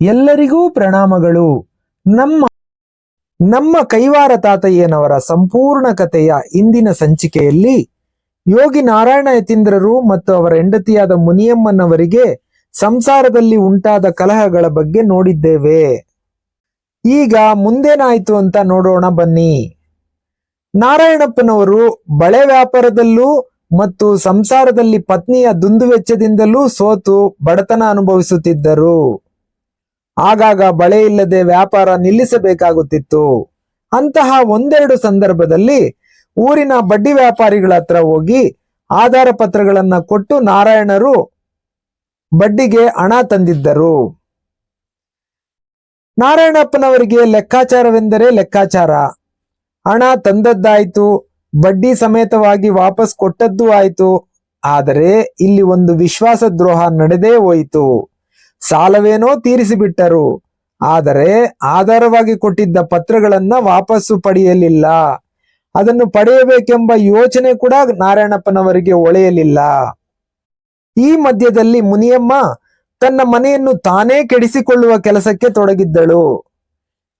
ಎಲ್ಲರಿಗೂ ಪ್ರಣಾಮಗಳು. ನಮ್ಮ ನಮ್ಮ ಕೈವಾರ ತಾತಯ್ಯನವರ ಸಂಪೂರ್ಣ ಕಥೆಯ ಇಂದಿನ ಸಂಚಿಕೆಯಲ್ಲಿ ಯೋಗಿ ನಾರಾಯಣ ಯತೀಂದ್ರರು ಮತ್ತು ಅವರ ಹೆಂಡತಿಯಾದ ಮುನಿಯಮ್ಮನವರಿಗೆ ಸಂಸಾರದಲ್ಲಿ ಉಂಟಾದ ಕಲಹಗಳ ಬಗ್ಗೆ ನೋಡಿದ್ದೇವೆ. ಈಗ ಮುಂದೇನಾಯ್ತು ಅಂತ ನೋಡೋಣ ಬನ್ನಿ. ನಾರಾಯಣಪ್ಪನವರು ಬಳೆ ವ್ಯಾಪಾರದಲ್ಲೂ ಮತ್ತು ಸಂಸಾರದಲ್ಲಿ ಪತ್ನಿಯ ದುಂದುವೆಚ್ಚದಿಂದಲೂ ಸೋತು ಬಡತನ ಅನುಭವಿಸುತ್ತಿದ್ದರು. ಆಗಾಗ ಬಳೆ ಇಲ್ಲದೆ ವ್ಯಾಪಾರ ನಿಲ್ಲಿಸಬೇಕಾಗುತ್ತಿತ್ತು. ಅಂತಹ ಒಂದೆರಡು ಸಂದರ್ಭದಲ್ಲಿ ಊರಿನ ಬಡ್ಡಿ ವ್ಯಾಪಾರಿಗಳ ಹತ್ರ ಹೋಗಿ ಆಧಾರ ಪತ್ರಗಳನ್ನ ಕೊಟ್ಟು ನಾರಾಯಣರು ಬಡ್ಡಿಗೆ ಹಣ ತಂದಿದ್ದರು. ನಾರಾಯಣಪ್ಪನವರಿಗೆ ಲೆಕ್ಕಾಚಾರವೆಂದರೆ ಲೆಕ್ಕಾಚಾರ. ಹಣ ತಂದದ್ದಾಯ್ತು, ಬಡ್ಡಿ ಸಮೇತವಾಗಿ ವಾಪಸ್ ಕೊಟ್ಟದ್ದು ಆಯ್ತು, ಆದರೆ ಇಲ್ಲಿ ಒಂದು ವಿಶ್ವಾಸ ದ್ರೋಹ ನಡೆದೇ ಹೋಯಿತು. ಸಾಲವೇನೋ ತೀರಿಸಿಬಿಟ್ಟರು. ಆದರೆ ಆಧಾರವಾಗಿ ಕೊಟ್ಟಿದ್ದ ಪತ್ರಗಳನ್ನ ವಾಪಸ್ಸು ಪಡೆಯಲಿಲ್ಲ. ಅದನ್ನು ಪಡೆಯಬೇಕೆಂಬ ಯೋಚನೆ ಕೂಡ ನಾರಾಯಣಪ್ಪನವರಿಗೆ ಒಳೆಯಲಿಲ್ಲ. ಈ ಮಧ್ಯದಲ್ಲಿ ಮುನಿಯಮ್ಮ ತನ್ನ ಮನೆಯನ್ನು ತಾನೇ ಕೆಡಿಸಿಕೊಳ್ಳುವ ಕೆಲಸಕ್ಕೆ ತೊಡಗಿದ್ದಳು.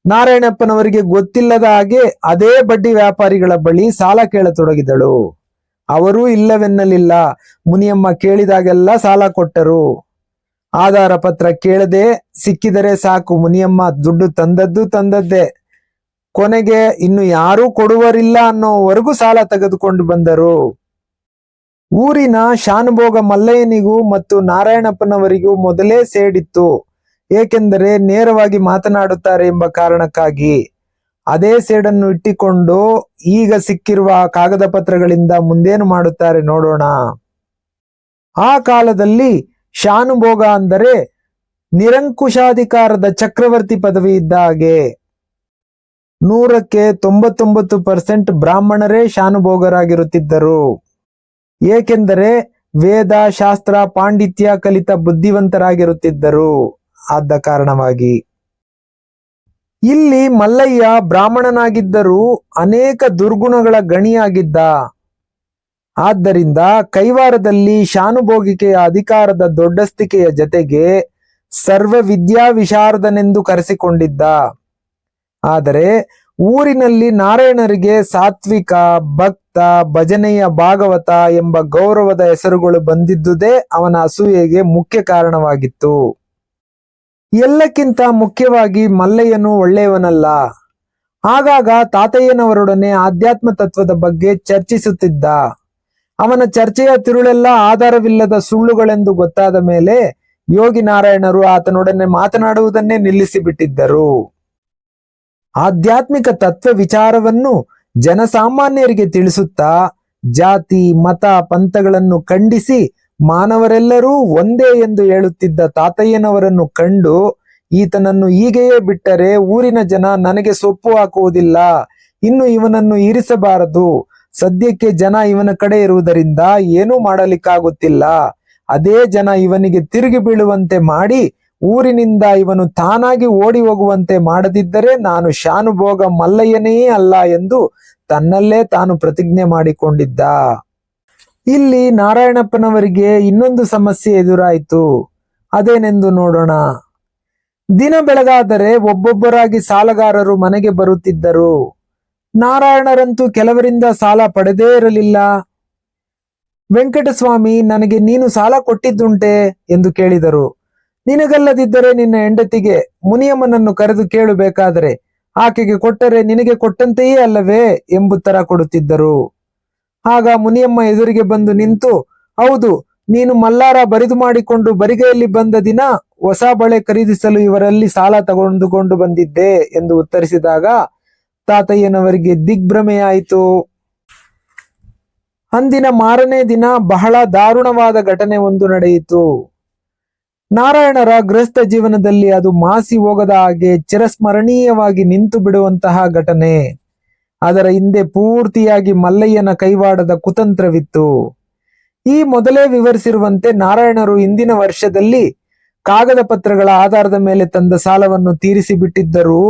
ನಾರಾಯಣಪ್ಪನವರಿಗೆ ಗೊತ್ತಿಲ್ಲದ ಹಾಗೆ ಅದೇ ಬಡ್ಡಿ ವ್ಯಾಪಾರಿಗಳ ಬಳಿ ಸಾಲ ಕೇಳತೊಡಗಿದಳು. ಅವರೂ ಇಲ್ಲವೆನ್ನಲಿಲ್ಲ. ಮುನಿಯಮ್ಮ ಕೇಳಿದಾಗೆಲ್ಲ ಸಾಲ ಕೊಟ್ಟರು. ಆಧಾರ ಪತ್ರ ಕೇಳದೆ ಸಿಕ್ಕಿದರೆ ಸಾಕು. ಮುನಿಯಮ್ಮ, ದುಡ್ಡು ತಂದದ್ದು ತಂದದ್ದೇ. ಕೊನೆಗೆ ಇನ್ನು ಯಾರೂ ಕೊಡುವರಿಲ್ಲ ಅನ್ನೋವರೆಗೂ ಸಾಲ ತೆಗೆದುಕೊಂಡು ಬಂದರು. ಊರಿನ ಶಾನುಭೋಗ ಮಲ್ಲಯ್ಯನಿಗೂ ಮತ್ತು ನಾರಾಯಣಪ್ಪನವರಿಗೂ ಮೊದಲೇ ಸೇಡಿತ್ತು. ಏಕೆಂದರೆ ನೇರವಾಗಿ ಮಾತನಾಡುತ್ತಾರೆ ಎಂಬ ಕಾರಣಕ್ಕಾಗಿ. ಅದೇ ಸೇಡನ್ನು ಇಟ್ಟಿಕೊಂಡು ಈಗ ಸಿಕ್ಕಿರುವ ಕಾಗದ ಪತ್ರಗಳಿಂದ ಮುಂದೇನು ಮಾಡುತ್ತಾರೆ ನೋಡೋಣ. ಆ ಕಾಲದಲ್ಲಿ ಶಾನುಭೋಗ ಅಂದರೆ ನಿರಂಕುಶಾಧಿಕಾರದ ಚಕ್ರವರ್ತಿ ಪದವಿ ಇದ್ದ ಹಾಗೆ. ನೂರಕ್ಕೆ ತೊಂಬತ್ತೊಂಬತ್ತು ಪರ್ಸೆಂಟ್ ಬ್ರಾಹ್ಮಣರೇ ಶಾನುಭೋಗರಾಗಿರುತ್ತಿದ್ದರು. ಏಕೆಂದರೆ ವೇದ, ಶಾಸ್ತ್ರ, ಪಾಂಡಿತ್ಯ, ಕಲಿತ ಬುದ್ಧಿವಂತರಾಗಿರುತ್ತಿದ್ದರು. ಆದ ಕಾರಣವಾಗಿ. ಇಲ್ಲಿ ಮಲ್ಲಯ್ಯ ಬ್ರಾಹ್ಮಣನಾಗಿದ್ದರೂ ಅನೇಕ ದುರ್ಗುಣಗಳ ಗಣಿಯಾಗಿದ್ದ. ಆದ್ದರಿಂದ ಕೈವಾರದಲ್ಲಿ ಶಾನುಭೋಗಿಕೆಯ ಅಧಿಕಾರದ ದೊಡ್ಡಸ್ತಿಕೆಯ ಜತೆಗೆ ಸರ್ವ ವಿದ್ಯಾ ವಿಶಾರದನೆಂದು ಕರೆಸಿಕೊಂಡಿದ್ದ. ಆದರೆ ಊರಿನಲ್ಲಿ ನಾರಾಯಣರಿಗೆ ಸಾತ್ವಿಕ, ಭಕ್ತ, ಭಜನೆಯ ಭಾಗವತ ಎಂಬ ಗೌರವದ ಹೆಸರುಗಳು ಬಂದಿದ್ದುದೇ ಅವನ ಅಸೂಯೆಗೆ ಮುಖ್ಯ ಕಾರಣವಾಗಿತ್ತು. ಎಲ್ಲಕ್ಕಿಂತ ಮುಖ್ಯವಾಗಿ ಮಲ್ಲಯ್ಯನು ಒಳ್ಳೆಯವನಲ್ಲ. ಆಗಾಗ ತಾತಯ್ಯನವರೊಡನೆ ಆಧ್ಯಾತ್ಮ ತತ್ವದ ಬಗ್ಗೆ ಚರ್ಚಿಸುತ್ತಿದ್ದ. ಅವನ ಚರ್ಚೆಯ ತಿರುಳೆಲ್ಲ ಆಧಾರವಿಲ್ಲದ ಸುಳ್ಳುಗಳೆಂದು ಗೊತ್ತಾದ ಮೇಲೆ ಯೋಗಿ ನಾರಾಯಣರು ಆತನೊಡನೆ ಮಾತನಾಡುವುದನ್ನೇ ನಿಲ್ಲಿಸಿಬಿಟ್ಟಿದ್ದರು. ಆಧ್ಯಾತ್ಮಿಕ ತತ್ವ ವಿಚಾರವನ್ನು ಜನಸಾಮಾನ್ಯರಿಗೆ ತಿಳಿಸುತ್ತಾ ಜಾತಿ, ಮತ, ಪಂಥಗಳನ್ನು ಖಂಡಿಸಿ ಮಾನವರೆಲ್ಲರೂ ಒಂದೇ ಎಂದು ಹೇಳುತ್ತಿದ್ದ ತಾತಯ್ಯನವರನ್ನು ಕಂಡು ಈತನನ್ನು ಹೀಗೆಯೇ ಬಿಟ್ಟರೆ ಊರಿನ ಜನ ನನಗೆ ಸೊಪ್ಪು ಹಾಕುವುದಿಲ್ಲ, ಇನ್ನು ಇವನನ್ನು ಇರಿಸಬಾರದು ಸದ್ಯಕ್ಕೆ ಜನ ಇವನ ಕಡೆ ಇರುವುದರಿಂದ ಏನೂ ಮಾಡಲಿಕ್ಕಾಗುತ್ತಿಲ್ಲ. ಅದೇ ಜನ ಇವನಿಗೆ ತಿರುಗಿ ಬೀಳುವಂತೆ ಮಾಡಿ ಊರಿನಿಂದ ಇವನು ತಾನಾಗಿ ಓಡಿ ಹೋಗುವಂತೆ ಮಾಡದಿದ್ದರೆ ನಾನು ಶಾನುಭೋಗ ಮಲ್ಲಯ್ಯನೇ ಅಲ್ಲ ಎಂದು ತನ್ನಲ್ಲೇ ತಾನು ಪ್ರತಿಜ್ಞೆ ಮಾಡಿಕೊಂಡಿದ್ದ. ಇಲ್ಲಿ ನಾರಾಯಣಪ್ಪನವರಿಗೆ ಇನ್ನೊಂದು ಸಮಸ್ಯೆ ಎದುರಾಯಿತು. ಅದೇನೆಂದು ನೋಡೋಣ. ದಿನ ಬೆಳಗಾದರೆ ಒಬ್ಬೊಬ್ಬರಾಗಿ ಸಾಲಗಾರರು ಮನೆಗೆ ಬರುತ್ತಿದ್ದರು. ನಾರಾಯಣರಂತೂ ಕೆಲವರಿಂದ ಸಾಲ ಪಡೆದೇ ಇರಲಿಲ್ಲ. ವೆಂಕಟಸ್ವಾಮಿ, ನನಗೆ ನೀನು ಸಾಲ ಕೊಟ್ಟಿದ್ದುಂಟೆ ಎಂದು ಕೇಳಿದರು. ನಿನಗಲ್ಲದಿದ್ದರೆ ನಿನ್ನ ಹೆಂಡತಿಗೆ ಮುನಿಯಮ್ಮನನ್ನು ಕರೆದು ಕೇಳಬೇಕಾದರೆ ಆಕೆಗೆ ಕೊಟ್ಟರೆ ನಿನಗೆ ಕೊಟ್ಟಂತೆಯೇ ಅಲ್ಲವೇ ಎಂಬುತ್ತರ ಕೊಡುತ್ತಿದ್ದರು. ಆಗ ಮುನಿಯಮ್ಮ ಎದುರಿಗೆ ಬಂದು ನಿಂತು, ಹೌದು, ನೀನು ಮಲ್ಲಾರ ಬರಿದು ಮಾಡಿಕೊಂಡು ಬರಿಗೆಯಲ್ಲಿ ಬಂದ ದಿನ ಹೊಸ ಬಳೆ ಖರೀದಿಸಲು ಇವರಲ್ಲಿ ಸಾಲ ತಗೊಂಡುಕೊಂಡು ಬಂದಿದ್ದೆ ಎಂದು ಉತ್ತರಿಸಿದಾಗ ತಾತಯ್ಯನವರಿಗೆ ದಿಗ್ಭ್ರಮೆಯಾಯಿತು. ಅಂದಿನ ಮಾರನೇ ದಿನ ಬಹಳ ದಾರುಣವಾದ ಘಟನೆ ಒಂದು ನಡೆಯಿತು. ನಾರಾಯಣರ ಗೃಹಸ್ಥ ಜೀವನದಲ್ಲಿ ಅದು ಮಾಸಿ ಹೋಗದ ಹಾಗೆ ಚಿರಸ್ಮರಣೀಯವಾಗಿ ನಿಂತು ಬಿಡುವಂತಹ ಘಟನೆ. ಅದರ ಹಿಂದೆ ಪೂರ್ತಿಯಾಗಿ ಮಲ್ಲಯ್ಯನ ಕೈವಾಡದ ಕುತಂತ್ರವಿತ್ತು. ಈ ಮೊದಲೇ ವಿವರಿಸಿರುವಂತೆ ನಾರಾಯಣರು ಇಂದಿನ ವರ್ಷದಲ್ಲಿ ಕಾಗದ ಪತ್ರಗಳ ಆಧಾರದ ಮೇಲೆ ತಂದ ಸಾಲವನ್ನು ತೀರಿಸಿ ಬಿಟ್ಟಿದ್ದರೂ.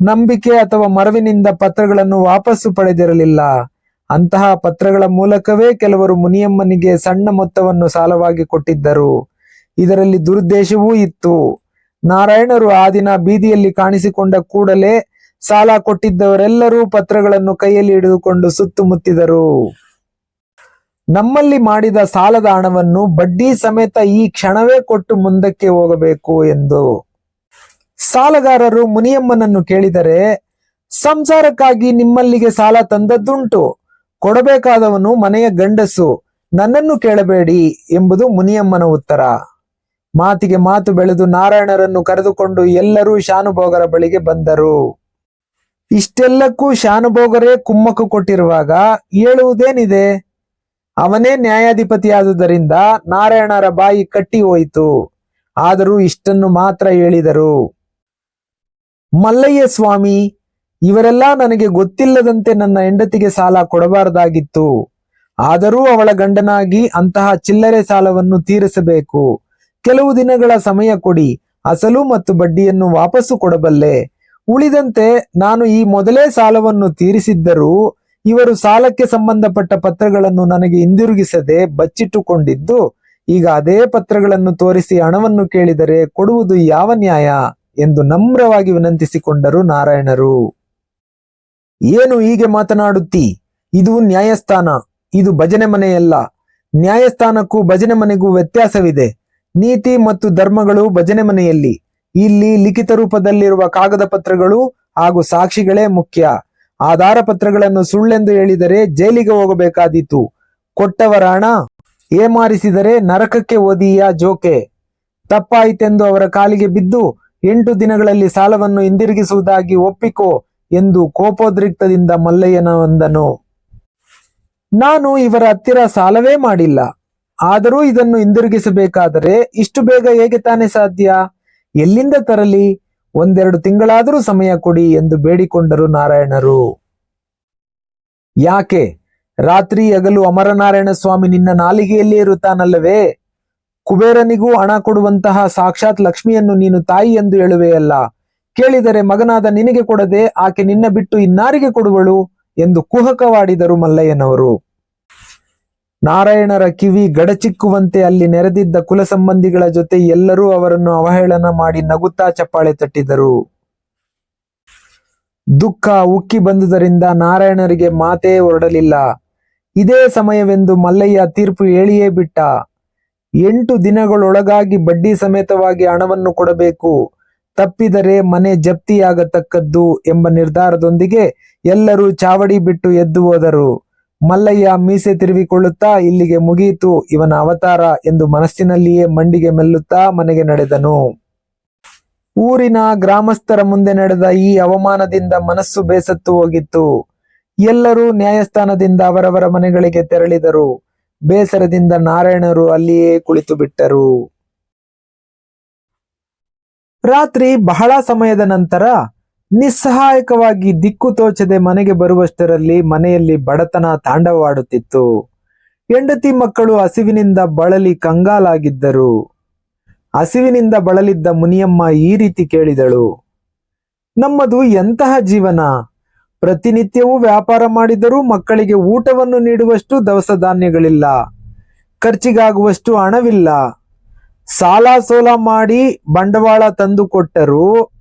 ನಂಬಿಕೆ ಅಥವಾ ಮರವಿನಿಂದ ಪತ್ರಗಳನ್ನು ವಾಪಸ್ಸು ಪಡೆದಿರಲಿಲ್ಲ. ಅಂತಹ ಪತ್ರಗಳ ಮೂಲಕವೇ ಕೆಲವರು ಮುನಿಯಮ್ಮನಿಗೆ ಸಣ್ಣ ಮೊತ್ತವನ್ನು ಸಾಲವಾಗಿ ಕೊಟ್ಟಿದ್ದರು. ಇದರಲ್ಲಿ ದುರುದ್ದೇಶವೂ ಇತ್ತು. ನಾರಾಯಣರು ಆ ದಿನ ಬೀದಿಯಲ್ಲಿ ಕಾಣಿಸಿಕೊಂಡ ಕೂಡಲೇ ಸಾಲ ಕೊಟ್ಟಿದ್ದವರೆಲ್ಲರೂ ಪತ್ರಗಳನ್ನು ಕೈಯಲ್ಲಿ ಹಿಡಿದುಕೊಂಡು ಸುತ್ತುಮುತ್ತಿದರು ನಮ್ಮಲ್ಲಿ ಮಾಡಿದ ಸಾಲದ ಹಣವನ್ನು ಬಡ್ಡಿ ಸಮೇತ ಈ ಕ್ಷಣವೇ ಕೊಟ್ಟು ಮುಂದಕ್ಕೆ ಹೋಗಬೇಕು ಎಂದು ಸಾಲಗಾರರು ಮುನಿಯಮ್ಮನನ್ನು ಕೇಳಿದರೆ, ಸಂಸಾರಕ್ಕಾಗಿ ನಿಮ್ಮಲ್ಲಿಗೆ ಸಾಲ ತಂದದ್ದುಂಟು. ಕೊಡಬೇಕಾದವನು ಮನೆಯ ಗಂಡಸು. ನನ್ನನ್ನು ಕೇಳಬೇಡಿ ಎಂಬುದು ಮುನಿಯಮ್ಮನ ಉತ್ತರ. ಮಾತಿಗೆ ಮಾತು ಬೆಳೆದು ನಾರಾಯಣರನ್ನು ಕರೆದುಕೊಂಡು ಎಲ್ಲರೂ ಶಾನುಭೋಗರ ಬಳಿಗೆ ಬಂದರು. ಇಷ್ಟೆಲ್ಲಕ್ಕೂ ಶಾನುಭೋಗರೇ ಕುಮ್ಮಕ್ಕು ಕೊಟ್ಟಿರುವಾಗ ಹೇಳುವುದೇನಿದೆ ಅವನೇ ನ್ಯಾಯಾಧಿಪತಿಯಾದುದರಿಂದ ನಾರಾಯಣರ ಬಾಯಿ ಕಟ್ಟಿ ಹೋಯಿತು ಆದರೂ ಇಷ್ಟನ್ನು ಮಾತ್ರ ಹೇಳಿದರು. ಮಲ್ಲಯ್ಯ ಸ್ವಾಮಿ ಇವರೆಲ್ಲ ನನಗೆ ಗೊತ್ತಿಲ್ಲದಂತೆ ನನ್ನ ಹೆಂಡತಿಗೆ ಸಾಲ ಕೊಡಬಾರದಾಗಿತ್ತು. ಆದರೂ ಅವಳ ಗಂಡನಾಗಿ ಅಂತಹ ಚಿಲ್ಲರೆ ಸಾಲವನ್ನು ತೀರಿಸಬೇಕು. ಕೆಲವು ದಿನಗಳ ಸಮಯ ಕೊಡಿ, ಅಸಲು ಮತ್ತು ಬಡ್ಡಿಯನ್ನು ವಾಪಸ್ಸು ಕೊಡಬಲ್ಲೆ. ಉಳಿದಂತೆ ನಾನು ಈ ಮೊದಲೇ ಸಾಲವನ್ನು ತೀರಿಸಿದ್ದರೂ, ಇವರು ಸಾಲಕ್ಕೆ ಸಂಬಂಧಪಟ್ಟ ಪತ್ರಗಳನ್ನು ನನಗೆ ಹಿಂದಿರುಗಿಸದೆ ಬಚ್ಚಿಟ್ಟುಕೊಂಡಿದ್ದು, ಈಗ ಅದೇ ಪತ್ರಗಳನ್ನು ತೋರಿಸಿ ಹಣವನ್ನು ಕೇಳಿದರೆ ಕೊಡುವುದು ಯಾವ ನ್ಯಾಯ? ಎಂದು ನಮ್ರವಾಗಿ ವಿನಂತಿಸಿಕೊಂಡರು ನಾರಾಯಣರು. ಏನು ಹೀಗೆ ಮಾತನಾಡುತ್ತಿ? ಇದು ನ್ಯಾಯಸ್ಥಾನ, ಇದು ಭಜನೆ ಮನೆಯಲ್ಲ. ನ್ಯಾಯಸ್ಥಾನಕ್ಕೂ ಭಜನೆ ಮನೆಗೂ ವ್ಯತ್ಯಾಸವಿದೆ. ನೀತಿ ಮತ್ತು ಧರ್ಮಗಳು ಭಜನೆ ಮನೆಯಲ್ಲಿ. ಇಲ್ಲಿ ಲಿಖಿತ ರೂಪದಲ್ಲಿರುವ ಕಾಗದ ಪತ್ರಗಳು ಹಾಗೂ ಸಾಕ್ಷಿಗಳೇ ಮುಖ್ಯ. ಆಧಾರ ಪತ್ರಗಳನ್ನು ಸುಳ್ಳೆಂದು ಹೇಳಿದರೆ ಜೈಲಿಗೆ ಹೋಗಬೇಕಾದೀತು. ಕೊಟ್ಟವರ ಹಣ ಏಮಾರಿಸಿದರೆ ನರಕಕ್ಕೆ ಓದಿಯ ಜೋಕೆ? ತಪ್ಪಾಯಿತೆಂದು ಅವರ ಕಾಲಿಗೆ ಬಿದ್ದು ಎಂಟು ದಿನಗಳಲ್ಲಿ ಸಾಲವನ್ನು ಹಿಂದಿರುಗಿಸುವುದಾಗಿ ಒಪ್ಪಿಕೋ ಎಂದು ಕೋಪೋದ್ರಿಕ್ತದಿಂದ ಮಲ್ಲಯ್ಯನ ಅಂದನು. ನಾನು ಇವರ ಹತ್ತಿರ ಸಾಲವೇ ಮಾಡಿಲ್ಲ. ಆದರೂ ಇದನ್ನು ಹಿಂದಿರುಗಿಸಬೇಕಾದರೆ ಇಷ್ಟು ಬೇಗ ಹೇಗೆ ತಾನೇ ಸಾಧ್ಯ? ಎಲ್ಲಿಂದ ತರಲಿ? ಒಂದೆರಡು ತಿಂಗಳಾದರೂ ಸಮಯ ಕೊಡಿ ಎಂದು ಬೇಡಿಕೊಂಡರು ನಾರಾಯಣರು. ಯಾಕೆ? ರಾತ್ರಿ ಹಗಲು ಅಮರನಾರಾಯಣ ಸ್ವಾಮಿ ನಿನ್ನ ನಾಲಿಗೆಯಲ್ಲಿ ಇರುತ್ತಾನಲ್ಲವೇ? ಕುಬೇರನಿಗೂ ಹಣ ಕೊಡುವಂತಹ ಸಾಕ್ಷಾತ್ ಲಕ್ಷ್ಮಿಯನ್ನು ನೀನು ತಾಯಿ ಎಂದು ಹೇಳುವೆಯಲ್ಲ ಕೇಳಿದರೆ ಮಗನಾದ ನಿನಗೆ ಕೊಡದೆ ಆಕೆ ನಿನ್ನ ಬಿಟ್ಟು ಇನ್ನಾರಿಗೆ ಕೊಡುವಳು ಎಂದು ಕುಹಕವಾಡಿದರು ಮಲ್ಲಯ್ಯನವರು. ನಾರಾಯಣರ ಕಿವಿ ಗಡಚಿಕ್ಕುವಂತೆ ಅಲ್ಲಿ ನೆರೆದಿದ್ದ ಕುಲ ಸಂಬಂಧಿಗಳ ಜೊತೆ ಎಲ್ಲರೂ ಅವರನ್ನು ಅವಹೇಳನ ಮಾಡಿ ನಗುತ್ತಾ ಚಪ್ಪಾಳೆ ತಟ್ಟಿದರು. ದುಃಖ ಉಕ್ಕಿ ಬಂದುದರಿಂದ ನಾರಾಯಣರಿಗೆ ಮಾತೇ ಹೊರಡಲಿಲ್ಲ. ಇದೇ ಸಮಯವೆಂದು ಮಲ್ಲಯ್ಯ ತೀರ್ಪು ಹೇಳಿಯೇ ಬಿಟ್ಟ. ಎಂಟು ದಿನಗಳೊಳಗಾಗಿ ಬಡ್ಡಿ ಸಮೇತವಾಗಿ ಹಣವನ್ನು ಕೊಡಬೇಕು. ತಪ್ಪಿದರೆ ಮನೆ ಜಪ್ತಿಯಾಗತಕ್ಕದ್ದು ಎಂಬ ನಿರ್ಧಾರದೊಂದಿಗೆ ಎಲ್ಲರೂ ಚಾವಡಿ ಬಿಟ್ಟು ಎದ್ದು ಹೋದರು. ಮಲ್ಲಯ್ಯ ಮೀಸೆ ತಿರುವಿಕೊಳ್ಳುತ್ತಾ ಇಲ್ಲಿಗೆ ಮುಗಿಯಿತು ಇವನ ಅವತಾರ ಎಂದು ಮನಸ್ಸಿನಲ್ಲಿಯೇ ಮಂಡಿಗೆ ಮೆಲ್ಲುತ್ತಾ ಮನೆಗೆ ನಡೆದನು. ಊರಿನ ಗ್ರಾಮಸ್ಥರ ಮುಂದೆ ನಡೆದ ಈ ಅವಮಾನದಿಂದ ಮನಸ್ಸು ಬೇಸತ್ತು ಹೋಗಿತ್ತು. ಎಲ್ಲರೂ ನ್ಯಾಯಸ್ಥಾನದಿಂದ ಅವರವರ ಮನೆಗಳಿಗೆ ತೆರಳಿದರು. ಬೇಸರದಿಂದ ನಾರಾಯಣರು ಅಲ್ಲಿಯೇ ಕುಳಿತು ಬಿಟ್ಟರು. ರಾತ್ರಿ ಬಹಳ ಸಮಯದ ನಂತರ ನಿಸ್ಸಹಾಯಕವಾಗಿ ದಿಕ್ಕು ತೋಚದೆ ಮನೆಗೆ ಬರುವಷ್ಟರಲ್ಲಿ ಮನೆಯಲ್ಲಿ ಬಡತನ ತಾಂಡವವಾಡುತ್ತಿತ್ತು ಹೆಂಡತಿ ಮಕ್ಕಳು ಹಸಿವಿನಿಂದ ಬಳಲಿ ಕಂಗಾಲಾಗಿದ್ದರು. ಹಸಿವಿನಿಂದ ಬಳಲಿದ್ದ ಮುನಿಯಮ್ಮ ಈ ರೀತಿ ಕೇಳಿದಳು, ನಮ್ಮದು ಎಂತಹ ಜೀವನ? ಪ್ರತಿನಿತ್ಯವೂ ವ್ಯಾಪಾರ ಮಾಡಿದರೂ ಮಕ್ಕಳಿಗೆ ಊಟವನ್ನು ನೀಡುವಷ್ಟು ದವಸ ಧಾನ್ಯಗಳಿಲ್ಲ. ಖರ್ಚಿಗಾಗುವಷ್ಟು ಹಣವಿಲ್ಲ. ಸಾಲ ಸೋಲ ಮಾಡಿ ಬಂಡವಾಳ ತಂದು ಕೊಟ್ಟರೂ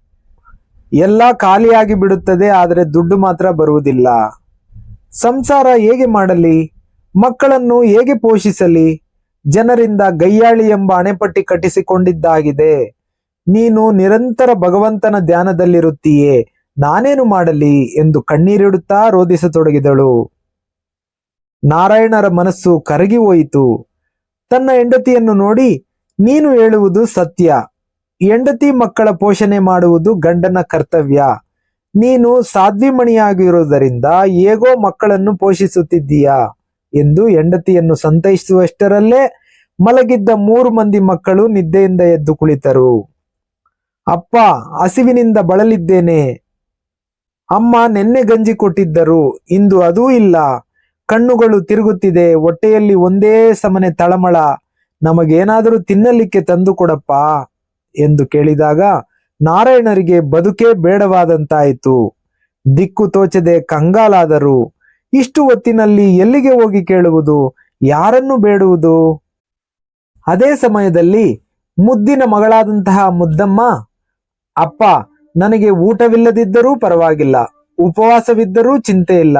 ಎಲ್ಲ ಖಾಲಿಯಾಗಿ ಬಿಡುತ್ತದೆ, ಆದರೆ ದುಡ್ಡು ಮಾತ್ರ ಬರುವುದಿಲ್ಲ. ಸಂಸಾರ ಹೇಗೆ ಮಾಡಲಿ? ಮಕ್ಕಳನ್ನು ಹೇಗೆ ಪೋಷಿಸಲಿ? ಜನರಿಂದ ಗಯ್ಯಾಳಿ ಎಂಬ ಅಣೆಪಟ್ಟಿ ಕಟ್ಟಿಸಿಕೊಂಡಿದ್ದಾಗಿದೆ. ನೀನು ನಿರಂತರ ಭಗವಂತನ ಧ್ಯಾನದಲ್ಲಿರುತ್ತೀಯೇ. ನಾನೇನು ಮಾಡಲಿ ಎಂದು ಕಣ್ಣೀರಿಡುತ್ತಾ ರೋಧಿಸತೊಡಗಿದಳು ನಾರಾಯಣರ ಮನಸ್ಸು ಕರಗಿ ಹೋಯಿತು. ತನ್ನ ಹೆಂಡತಿಯನ್ನು ನೋಡಿ, ನೀನು ಹೇಳುವುದು ಸತ್ಯ. ಹೆಂಡತಿ ಮಕ್ಕಳ ಪೋಷಣೆ ಮಾಡುವುದು ಗಂಡನ ಕರ್ತವ್ಯ. ನೀನು ಸಾಧ್ವಿಮಣಿಯಾಗಿರುವುದರಿಂದ ಹೇಗೋ ಮಕ್ಕಳನ್ನು ಪೋಷಿಸುತ್ತಿದ್ದೀಯಾ ಎಂದು ಹೆಂಡತಿಯನ್ನು ಸಂತೈಸುವಷ್ಟರಲ್ಲೇ ಮಲಗಿದ್ದ ಮೂರು ಮಂದಿ ಮಕ್ಕಳು ನಿದ್ದೆಯಿಂದ ಎದ್ದು ಕುಳಿತರು. ಅಪ್ಪ, ಹಸಿವಿನಿಂದ ಬಳಲಿದ್ದೇನೆ. ಅಮ್ಮ ನೆನ್ನೆ ಗಂಜಿ ಕೊಟ್ಟಿದ್ದರು, ಇಂದು ಅದೂ ಇಲ್ಲ. ಕಣ್ಣುಗಳು ತಿರುಗುತ್ತಿದೆ, ಹೊಟ್ಟೆಯಲ್ಲಿ ಒಂದೇ ಸಮನೆ ತಳಮಳ. ನಮಗೇನಾದರೂ ತಿನ್ನಲಿಕ್ಕೆ ತಂದು ಕೊಡಪ್ಪ ಎಂದು ಕೇಳಿದಾಗ ನಾರಾಯಣರಿಗೆ ಬದುಕೇ ಬೇಡವಾದಂತಾಯಿತು. ದಿಕ್ಕು ತೋಚದೆ ಕಂಗಾಲಾದರು. ಇಷ್ಟು ಹೊತ್ತಿನಲ್ಲಿ ಎಲ್ಲಿಗೆ ಹೋಗಿ ಕೇಳುವುದು, ಯಾರನ್ನು ಬೇಡುವುದು? ಅದೇ ಸಮಯದಲ್ಲಿ ಮುದ್ದಿನ ಮಗಳಾದಂತಹ ಮುದ್ದಮ್ಮ, ಅಪ್ಪ ನನಗೆ ಊಟವಿಲ್ಲದಿದ್ದರೂ ಪರವಾಗಿಲ್ಲ, ಉಪವಾಸವಿದ್ದರೂ ಚಿಂತೆ ಇಲ್ಲ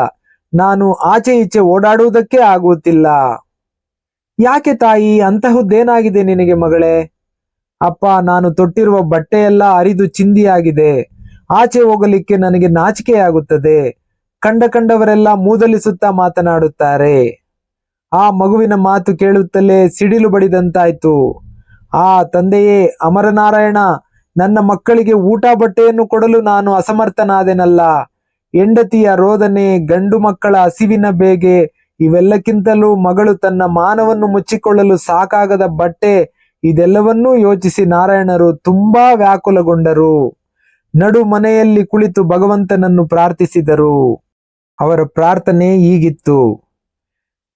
ನಾನು ಆಚೆ ಈಚೆ ಓಡಾಡುವುದಕ್ಕೆ ಆಗುತ್ತಿಲ್ಲ. ಯಾಕೆ ತಾಯಿ, ಅಂತಹುದ್ದೇನಾಗಿದೆ ನಿನಗೆ ಮಗಳೇ? ಅಪ್ಪ, ನಾನು ತೊಟ್ಟಿರುವ ಬಟ್ಟೆಯೆಲ್ಲ ಅರಿದು ಚಿಂದಿಯಾಗಿದೆ, ಆಚೆ ಹೋಗಲಿಕ್ಕೆ ನನಗೆ ನಾಚಿಕೆಯಾಗುತ್ತದೆ, ಕಂಡ ಕಂಡವರೆಲ್ಲ ಮೂದಲಿಸುತ್ತಾ ಮಾತನಾಡುತ್ತಾರೆ. ಆ ಮಗುವಿನ ಮಾತು ಕೇಳುತ್ತಲೇ ಸಿಡಿಲು ಬಡಿದಂತಾಯ್ತು. ಆ ತಂದೆಯೇ ಅಮರನಾರಾಯಣ ನನ್ನ ಮಕ್ಕಳಿಗೆ ಊಟ ಬಟ್ಟೆಯನ್ನು ಕೊಡಲು ನಾನು ಅಸಮರ್ಥನಾದೆನಲ್ಲ? ಹೆಂಡತಿಯ ರೋದನೆ, ಗಂಡು ಮಕ್ಕಳ ಹಸಿವಿನ ಬೇಗೆ, ಇವೆಲ್ಲಕ್ಕಿಂತಲೂ ಮಗಳು ತನ್ನ ಮಾನವನ್ನು ಮುಚ್ಚಿಕೊಳ್ಳಲು ಸಾಕಾಗದ ಬಟ್ಟೆ, ಇದೆಲ್ಲವನ್ನೂ ಯೋಚಿಸಿ ನಾರಾಯಣರು ತುಂಬಾ ವ್ಯಾಕುಲಗೊಂಡರು. ನಡು ಮನೆಯಲ್ಲಿ ಕುಳಿತು ಭಗವಂತನನ್ನು ಪ್ರಾರ್ಥಿಸಿದರು. ಅವರ ಪ್ರಾರ್ಥನೆ ಹೀಗಿತ್ತು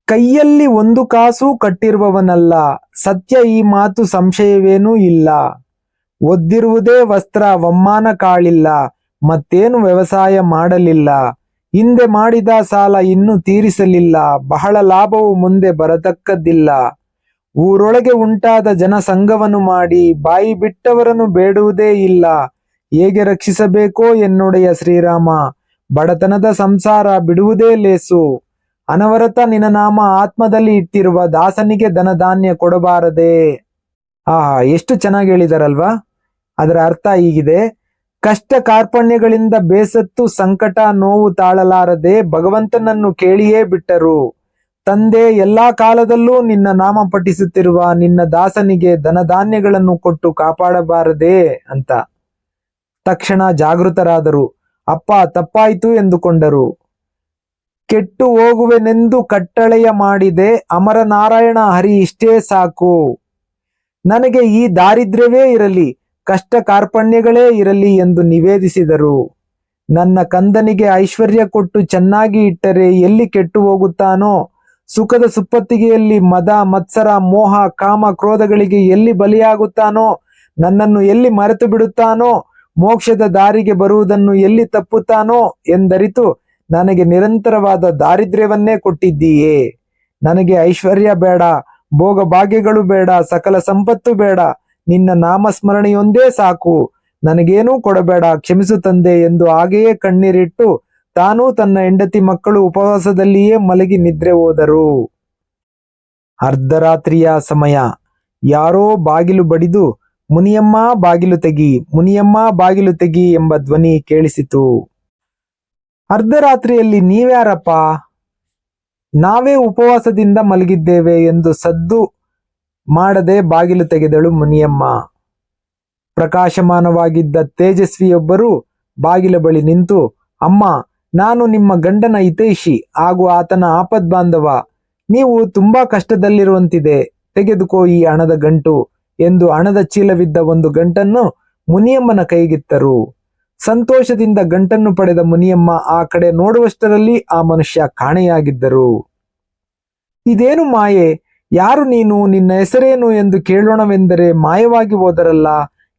ಕೈಯಲ್ಲಿ ಒಂದು ಕಾಸು ಕಟ್ಟಿರುವವನಲ್ಲ, ಸತ್ಯ ಈ ಮಾತು ಸಂಶಯವೇನೂ ಇಲ್ಲ. ಒದ್ದಿರುವುದೇ ವಸ್ತ್ರ, ವಮ್ಮಾನ ಕಾಳಿಲ್ಲ, ಮತ್ತೇನು ವ್ಯವಸಾಯ ಮಾಡಲಿಲ್ಲ. ಹಿಂದೆ ಮಾಡಿದ ಸಾಲ ಇನ್ನೂ ತೀರಿಸಲಿಲ್ಲ, ಬಹಳ ಲಾಭವು ಮುಂದೆ ಬರತಕ್ಕದ್ದಿಲ್ಲ. ಊರೊಳಗೆ ಉಂಟಾದ ಜನಸಂಘವನ್ನು ಮಾಡಿ, ಬಾಯಿ ಬಿಟ್ಟವರನ್ನು ಬೇಡುವುದೇ ಇಲ್ಲ. ಹೇಗೆ ರಕ್ಷಿಸಬೇಕೋ ಎನ್ನೊಡೆಯ ಶ್ರೀರಾಮ, ಬಡತನದ ಸಂಸಾರ ಬಿಡುವುದೇ ಲೇಸು. ಅನವರತ ನಿನನಾಮ ನಾಮ ಆತ್ಮದಲ್ಲಿ ಇಟ್ಟಿರುವ ದಾಸನಿಗೆ ಧನಧಾನ್ಯ ಕೊಡಬಾರದೆ. ಆಹಾ, ಎಷ್ಟು ಚೆನ್ನಾಗಿ ಹೇಳಿದಾರಲ್ವಾ? ಅದರ ಅರ್ಥ ಹೀಗಿದೆ, ಕಷ್ಟ ಕಾರ್ಪಣ್ಯಗಳಿಂದ ಬೇಸತ್ತು ಸಂಕಟ ನೋವು ತಾಳಲಾರದೆ ಭಗವಂತನನ್ನು ಕೇಳಿಯೇ ಬಿಟ್ಟರು. ತಂದೆ, ಎಲ್ಲಾ ಕಾಲದಲ್ಲೂ ನಿನ್ನ ನಾಮ ಪಠಿಸುತ್ತಿರುವ ನಿನ್ನ ದಾಸನಿಗೆ ಧನಧಾನ್ಯಗಳನ್ನು ಕೊಟ್ಟು ಕಾಪಾಡಬಾರದೆ ಅಂತ. ತಕ್ಷಣ ಜಾಗೃತರಾದರು. ಅಪ್ಪ, ತಪ್ಪಾಯಿತು ಎಂದುಕೊಂಡರು. ಕೆಟ್ಟು ಹೋಗುವೆನೆಂದು ಕಟ್ಟಳೆಯ ಮಾಡಿದೆ, ಅಮರನಾರಾಯಣ ಹರಿ ಇಷ್ಟೇ ಸಾಕು. ನನಗೆ ಈ ದಾರಿದ್ರ್ಯವೇ ಇರಲಿ. ಕಷ್ಟ ಕಾರ್ಪಣ್ಯಗಳೇ ಇರಲಿ ಎಂದು ನಿವೇದಿಸಿದರು. ನನ್ನ ಕಂದನಿಗೆ ಐಶ್ವರ್ಯ ಕೊಟ್ಟು ಚೆನ್ನಾಗಿ ಇಟ್ಟರೆ ಎಲ್ಲಿ ಕೆಟ್ಟು ಹೋಗುತ್ತಾನೋ? ಸುಖದ ಸುಪ್ಪತ್ತಿಗೆಯಲ್ಲಿ ಮದ, ಮತ್ಸರ, ಮೋಹ, ಕಾಮ, ಕ್ರೋಧಗಳಿಗೆ ಎಲ್ಲಿ ಬಲಿಯಾಗುತ್ತಾನೋ? ನನ್ನನ್ನು ಎಲ್ಲಿ ಮರೆತು ಬಿಡುತ್ತಾನೋ? ಮೋಕ್ಷದ ದಾರಿಗೆ ಬರುವುದನ್ನು ಎಲ್ಲಿ ತಪ್ಪುತ್ತಾನೋ? ಎಂದರಿತು ನನಗೆ ನಿರಂತರವಾದ ದಾರಿದ್ರ್ಯವನ್ನೇ ಕೊಟ್ಟಿದ್ದೀಯೇ? ನನಗೆ ಐಶ್ವರ್ಯ ಬೇಡ ಭೋಗ ಭಾಗ್ಯಗಳು ಬೇಡ, ಸಕಲ ಸಂಪತ್ತು ಬೇಡ. ನಿನ್ನ ನಾಮಸ್ಮರಣೆಯೊಂದೇ ಸಾಕು. ನನಗೇನೂ ಕೊಡಬೇಡ. ಕ್ಷಮಿಸು ತಂದೆ ಎಂದು ಹಾಗೆಯೇ ಕಣ್ಣೀರಿಟ್ಟು ತಾನೂ ತನ್ನ ಹೆಂಡತಿ ಮಕ್ಕಳು ಉಪವಾಸದಲ್ಲಿಯೇ ಮಲಗಿ ನಿದ್ರೆ ಹೋದರು. ಅರ್ಧರಾತ್ರಿಯ ಸಮಯ. ಯಾರೋ ಬಾಗಿಲು ಬಡಿದು, ಮುನಿಯಮ್ಮ ಬಾಗಿಲು ತೆಗಿ, ಮುನಿಯಮ್ಮ ಬಾಗಿಲು ತೆಗಿ ಎಂಬ ಧ್ವನಿ ಕೇಳಿಸಿತು. ಅರ್ಧರಾತ್ರಿಯಲ್ಲಿ ನೀವ್ಯಾರಪ್ಪ? ನಾವೇ ಉಪವಾಸದಿಂದ ಮಲಗಿದ್ದೇವೆ ಎಂದು ಸದ್ದು ಮಾಡದೆ ಬಾಗಿಲು ತೆಗೆದಳು ಮುನಿಯಮ್ಮ. ಪ್ರಕಾಶಮಾನವಾಗಿದ್ದ ತೇಜಸ್ವಿಯೊಬ್ಬರು ಬಾಗಿಲ ಬಳಿ ನಿಂತು, ಅಮ್ಮ, ನಾನು ನಿಮ್ಮ ಗಂಡನ ಹಿತೈಷಿ, ಹಾಗೂ ಆತನ ಆಪದ್ ಬಾಂಧವ ನೀವು ತುಂಬಾ ಕಷ್ಟದಲ್ಲಿರುವಂತಿದೆ, ತೆಗೆದುಕೋ ಈ ಹಣದ ಗಂಟು ಎಂದು ಹಣದ ಚೀಲವಿದ್ದ ಒಂದು ಗಂಟನ್ನು ಮುನಿಯಮ್ಮನ ಕೈಗಿತ್ತರು. ಸಂತೋಷದಿಂದ ಗಂಟನ್ನು ಪಡೆದ ಮುನಿಯಮ್ಮ ಆ ಕಡೆ ನೋಡುವಷ್ಟರಲ್ಲಿ ಆ ಮನುಷ್ಯ ಕಾಣೆಯಾಗಿದ್ದರು. ಇದೇನು ಮಾಯೆ? ಯಾರು ನೀನು? ನಿನ್ನ ಹೆಸರೇನು ಎಂದು ಕೇಳೋಣವೆಂದರೆ ಮಾಯವಾಗಿ ಹೋದರಲ್ಲ